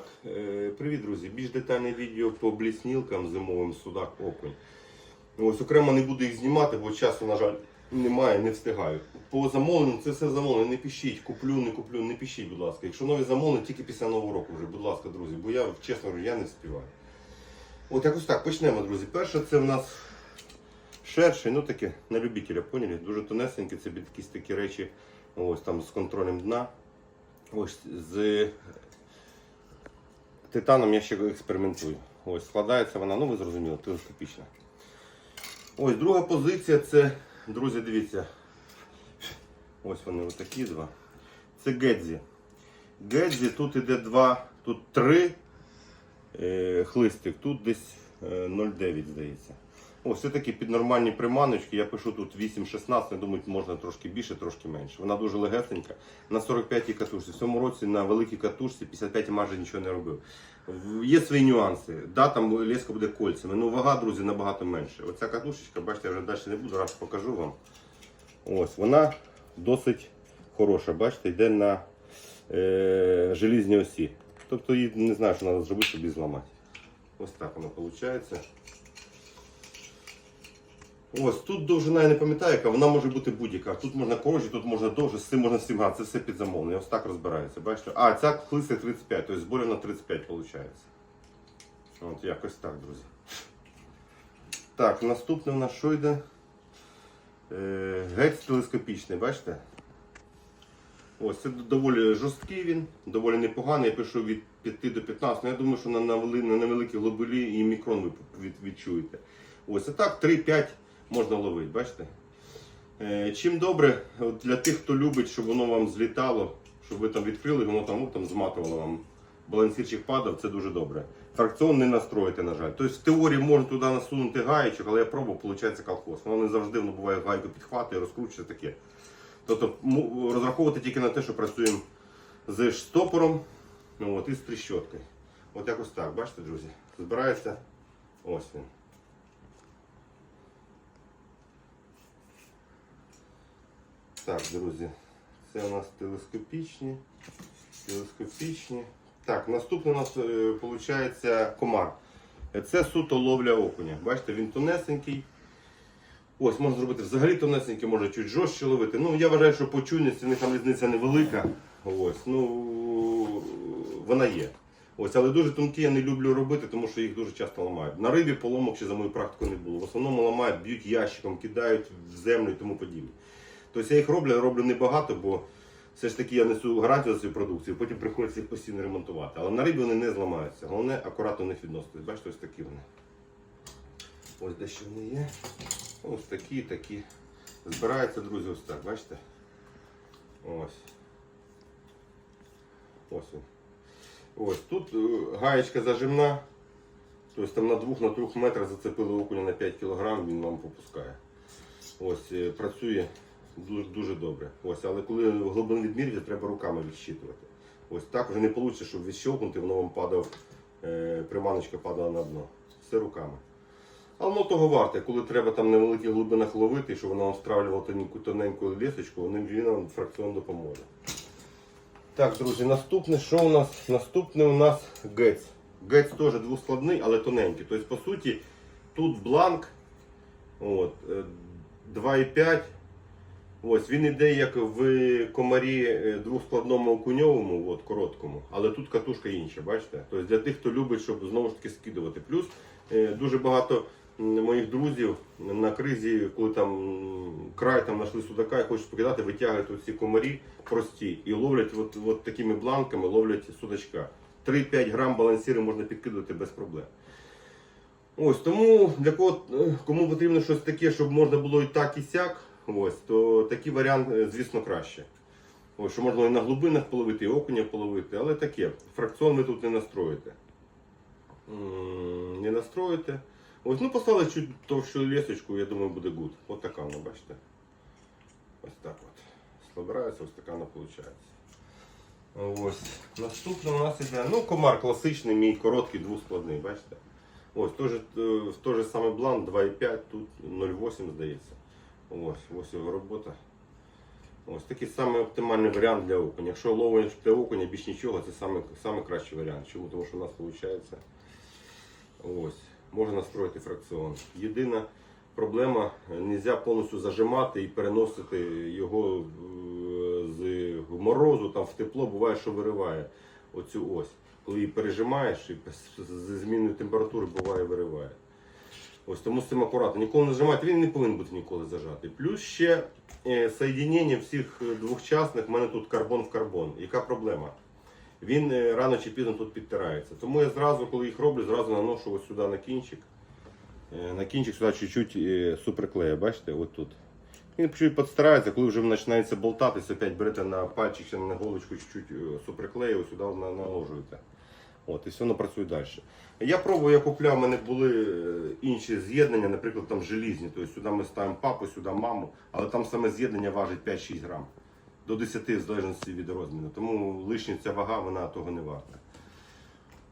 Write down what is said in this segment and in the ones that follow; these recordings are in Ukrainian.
Так, е, привіт, друзі. Більш детальне відео по бліснілкам зимовим судак окунь. Ось окремо не буду їх знімати, бо часу, на жаль, немає, не встигаю. По замовленню це все замовлення. Не пишіть, куплю, не куплю, не пишіть, будь ласка. Якщо нові замовлення, тільки після нового року вже, будь ласка, друзі, бо я чесно говорю, я не встигаю. От якось так, почнемо, друзі. Перше, це в нас шершень, ну таке на любителя, поняли? Дуже тонесеньке, це якісь такі речі, ось там з контролем дна. Ось з титаном я ще експериментую. Ось складається вона, ну ви зрозуміли, телескопічна. Ось друга позиція це, друзі, дивіться. Ось вони отакі два. Це Гедзі. Гедзі тут іде два, тут три е, хлистик, тут десь е, 0,9 здається. Такі під нормальні приманочки. Я пишу тут 8-16, я думаю, можна трошки більше, трошки менше. Вона дуже легесенька. На 45-й катушці. В цьому році на великій катушці 55 майже нічого не робив. Є свої нюанси. Да, там леска буде кольцями. Ну вага, друзі, набагато менше. Оця катушечка, бачите, я вже далі не буду, раз покажу вам. Ось, вона досить хороша. Бачите, йде на е, желізній осі. Тобто її не знаю, що треба зробити, щоб її зламати. Ось так воно виходить. Ось тут довжина я не пам'ятаю, яка вона може бути будь-яка. Тут можна коротше, тут можна довше, з цим можна з. Це все під замовлення. Ось так розбирається. Бачите? А, ця хлиста 35, тобто зборів на 35 виходить. От якось так, друзі. Так, наступне у нас що йде? Е, геть телескопічний, бачите? Ось це доволі жорсткий він, доволі непоганий. Я пишу від 5 до 15. Ну, я думаю, що на, на, невеликій глибині і мікрон ви від, відчуєте. Ось а так 3-5 можна ловити, бачите? Е, чим добре, для тих, хто любить, щоб воно вам злітало, щоб ви там відкрили, воно там, ну, там зматувало вам. Балансирчик падав, це дуже добре. Фракціон не настроїти, на жаль. Тобто в теорії можна туди насунути гаєчок, але я пробував, виходить колхоз. Воно не завжди воно буває гайку підхватує, розкручує таке. Тобто розраховувати тільки на те, що працюємо з штопором ну, от, і з тріщоткою. От якось так, бачите, друзі? Збирається ось він. Так, друзі, це у нас телескопічні. Телескопічні. Так, наступний у нас виходить комар. Е, Це суто ловля окуня. Бачите, він тонесенький. Ось, можна зробити взагалі тонесенький, може чуть жорстче ловити. Ну, я вважаю, що по чуйності в них там різниця невелика. Ось, ну, вона є. Ось, але дуже тонкі я не люблю робити, тому що їх дуже часто ламають. На рибі поломок ще за мою практику не було. В основному ламають, б'ють ящиком, кидають в землю і тому подібне. Тобто я їх роблю, але роблю небагато, бо все ж таки я несу гарантію за цю продукцію, потім приходиться їх постійно ремонтувати. Але на рибі вони не зламаються. Головне акуратно них відноситись. Бачите, ось такі вони. Ось де ще вони є. Ось такі, такі. Збираються, друзі, ось так, бачите? Ось. Ось він. Ось тут е, гаєчка зажимна. Тобто там на 2-3 метрах зацепили окуня на 5 кг, він вам попускає. Ось е, працює дуже, добре. Ось, але коли глибину відмірюєте, треба руками відщитувати. Ось так вже не вийде, щоб відщелкнути, воно вам падав, е, приманочка падала на дно. Все руками. Але воно того варте, коли треба там на глибинах ловити, щоб воно вам тоненьку тоненьку лісочку, він вам фракціон допоможе. Так, друзі, наступне, що у нас? Наступне у нас гець. Гець теж двоскладний, але тоненький. Тобто, по суті, тут бланк от, е, 2,5. Ось він іде як в комарі е, двоскладному окуньовому, от, короткому, але тут катушка інша, бачите? Тобто для тих, хто любить, щоб знову ж таки скидувати. Плюс е, дуже багато моїх друзів на кризі, коли там край там знайшли судака і хочуть покидати, витягують ці комарі прості і ловлять от, от такими бланками, ловлять судачка. 3-5 грам балансіри можна підкидувати без проблем. Ось тому для кого е, кому потрібно щось таке, щоб можна було і так, і сяк, ось, то такий варіант, е, звісно, краще. Ось, що можна і на глибинах половити, і окуня половити, але таке. Фракціон ви тут не настроїте. Не настроїте. Ось, ну поставили чуть товщу лісочку, я думаю, буде гуд. Ось така вона, бачите. Ось так от. Слабирається, ось така вона виходить. Ось. Наступне у нас іде, ну, комар класичний, мій короткий, двоскладний, бачите? Ось, теж, е, той же самий бланк 2,5, тут 0,8 здається. Ось, ось його робота. Ось такий самий оптимальний варіант для окуня. Якщо ловиш для окуня більш нічого, це самий, самий кращий варіант. Чому? Тому що у нас виходить ось, можна настроїти фракціон. Єдина проблема, не можна повністю зажимати і переносити його е, з морозу там, в тепло, буває, що вириває оцю ось. Коли її пережимаєш і з- зміною температури буває вириває. Ось тому з цим акуратно. Ніколи не зажимати, він не повинен бути ніколи зажатий. Плюс ще е, соєднення всіх е, двохчасних, в мене тут карбон в карбон. Яка проблема? Він е, рано чи пізно тут підтирається. Тому я зразу, коли їх роблю, зразу наношу ось сюди на кінчик. Е, На кінчик сюди чуть-чуть е, суперклея, бачите, от тут. Він чуть підстирається, коли вже починається болтатися, опять берете на пальчик чи на голочку чуть-чуть е, суперклею, сюди наложуєте. От, і все воно працює далі. Я пробую, я купляв, у мене були е, інші з'єднання, наприклад, там желізні. Тобто сюди ми ставимо папу, сюди маму, але там саме з'єднання важить 5-6 грам. До 10 в залежності від розміру. Тому лишня ця вага, вона того не варта.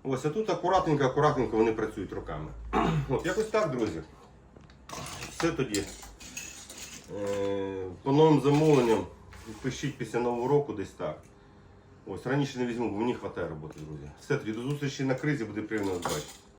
Ось, а тут акуратненько, акуратненько вони працюють руками. От, якось так, друзі. Все тоді. Е, По новим замовленням пишіть після нового року десь так. Ось раніше не візьму, бо мені вистачає роботи, друзі. Все тоді до зустрічі на кризі, буде приємно бачити.